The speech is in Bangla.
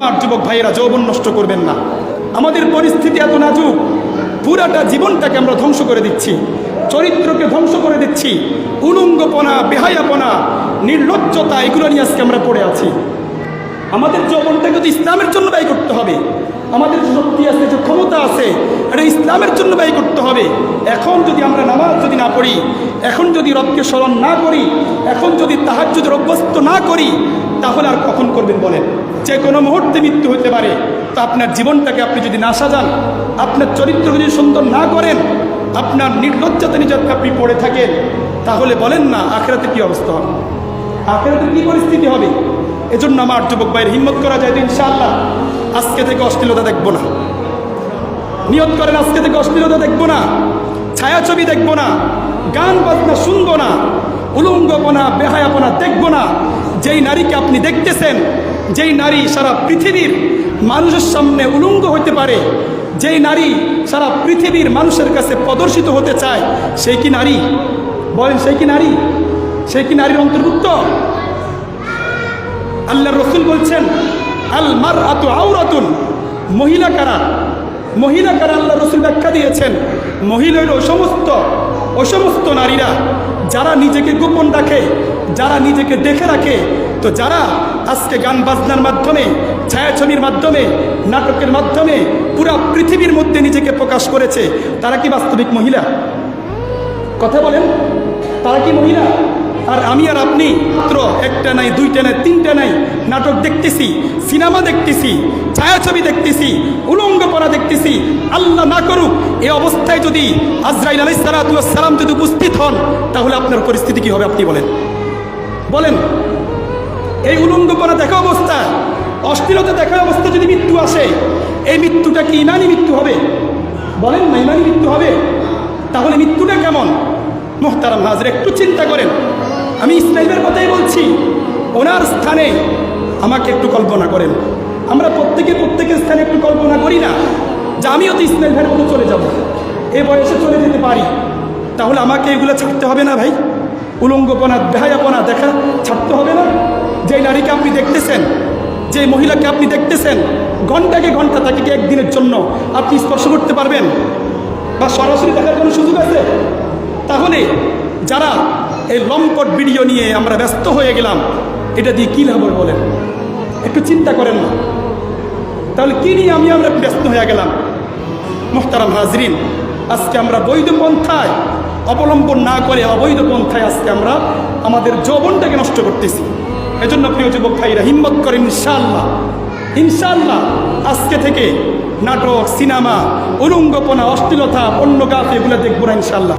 যুবক ভাইয়েরা, যৌবন নষ্ট করবেন না। আমাদের পরিস্থিতি এত নাজুক, পুরাটা জীবনটাকে আমরা ধ্বংস করে দিচ্ছি। চরিত্রকে ধ্বংস করে দিচ্ছি। উলঙ্গপনা, বেহায়াপনা, নির্লজ্জতা, এগুলো নিয়ে আজকে আমরা পড়ে আছি। আমাদের যৌবনটাকে তো ইসলামের জন্য ব্যয় করতে হবে। আমাদের সত্যি আছে। এটা ইসলামের জন্য ব্যয় করতে হবে। এখন যদি আমরা নামাজ যদি না পড়ি, এখন যদি রবকে স্মরণ না করি, এখন যদি তাহার যদি অভ্যস্ত না করি, তাহলে আর কখন করবেন বলেন? যে কোনো মুহূর্তে মৃত্যু হতে পারে। তো আপনার জীবনটাকে আপনি যদি না সাজান, আপনার চরিত্র যদি সুন্দর না করেন, আপনার নির্লজ্জতা নিজের আপনি পড়ে থাকেন, তাহলে বলেন না, আখেরাতে কী অবস্থা হবে? আখেরাতে কী পরিস্থিতি হবে? এজন্য আমার যুবক ভাইয়ের হিম্মত করা যায় তো ইনশাআল্লাহ। আজকে থেকে অশ্লীলতা দেখব না। নিয়ত করেন আজকে থেকে অশ্লীলতা দেখব না, ছায়াছবি দেখব না, গান বাজনা শুনব না, উলঙ্গপনা, বেহায়াপনা দেখব না। যেই নারীকে আপনি দেখতেছেন, যেই নারী সারা পৃথিবীর মানুষের সামনে উলঙ্গ হতে পারে, যেই নারী সারা পৃথিবীর মানুষের কাছে প্রদর্শিত হতে চায় সেই কি নারী? বলেন সেই কি নারী? সেই কি নারীর অন্তর্ভুক্ত? আল্লাহ রসুল বলছেন আল মার আতু আউরাতুন মহিলা কারা? মহিলা কারা আল্লাহ রসুল ব্যাখ্যা দিয়েছেন, মহিলা হলো ওই সমস্ত ওই সমস্ত নারীরা। যারা নিজেকে গোপন রাখে, যারা নিজেকে দেখে রাখে, তো যারা আজকে গান বাজনার মাধ্যমে, ছায়াছবির মাধ্যমে, নাটকের মাধ্যমে পুরা পৃথিবীর মধ্যে নিজেকে প্রকাশ করেছে, তারা কি বাস্তবিক মহিলা? কথা বলেন, তারা কি মহিলা? আর আমি আর আপনি মাত্র একটা নাই, দুইটা নাই, তিনটা নাই, নাটক দেখতেছি, সিনেমা দেখতেছি, ছায়াছবি দেখতেছি উলঙ্গপনা দেখতেছি, আল্লাহ না করুক এই অবস্থায় যদি আজরাইল আলাই সালাম যদি উপস্থিত হন, তাহলে আপনার পরিস্থিতি কি হবে আপনি বলেন। বলেন, এই উলঙ্গপনা দেখা অবস্থা, অশ্লীলতা দেখা অবস্থা যদি মৃত্যু আসে, এই মৃত্যুটা কি ইমানি মৃত্যু হবে? বলেন না, ইমানি মৃত্যু হবে? তাহলে মৃত্যুটা কেমন? মোহতারাম হাজরে একটু চিন্তা করেন। আমি ইসমাইলের কথাই বলছি। ওনার স্থানে আমাকে একটু কল্পনা করেন। আমরা প্রত্যেকে প্রত্যেকের স্থানে একটু কল্পনা করি না যে আমিও তো ইসমাইল ভাইয়ের মতো চলে যাব। এ বয়সে চলে যেতে পারি। তাহলে আমাকে এগুলো ছাড়তে হবে না ভাই? উলঙ্গপনা, বেহায়াপনা দেখা ছাড়তে হবে না? যে নারীকে আপনি দেখতেছেন যে মহিলাকে আপনি দেখতেছেন, ঘন্টাকে ঘণ্টা তাকে কি একদিনের জন্য আপনি স্পর্শ করতে পারবেন? বা সরাসরি দেখার কোনো সুযোগ আছে? তাহলে যারা এই লম্পট ভিডিও নিয়ে আমরা ব্যস্ত হয়ে গেলাম। এটা দিয়ে কী লাভ বলেন? একটু চিন্তা করেন না। তাহলে কি নিয়ে আমি আমরা ব্যস্ত হয়ে গেলাম? মোহতারাম হাজরিন, আজকে আমরা বৈধ পন্থায় অবলম্বন না করে অবৈধ পন্থায় আজকে আমরা আমাদের যৌবনটাকে নষ্ট করতেছি। এজন্য প্রিয় যুবক ভাইরা, হিম্মত করেন ইনশাল্লাহ ইনশাল্লাহ আজকে থেকে নাটক, সিনেমা, উলঙ্গপনা, অশ্লীলতা গাছ এগুলো দেখব না ইনশাআল্লাহ।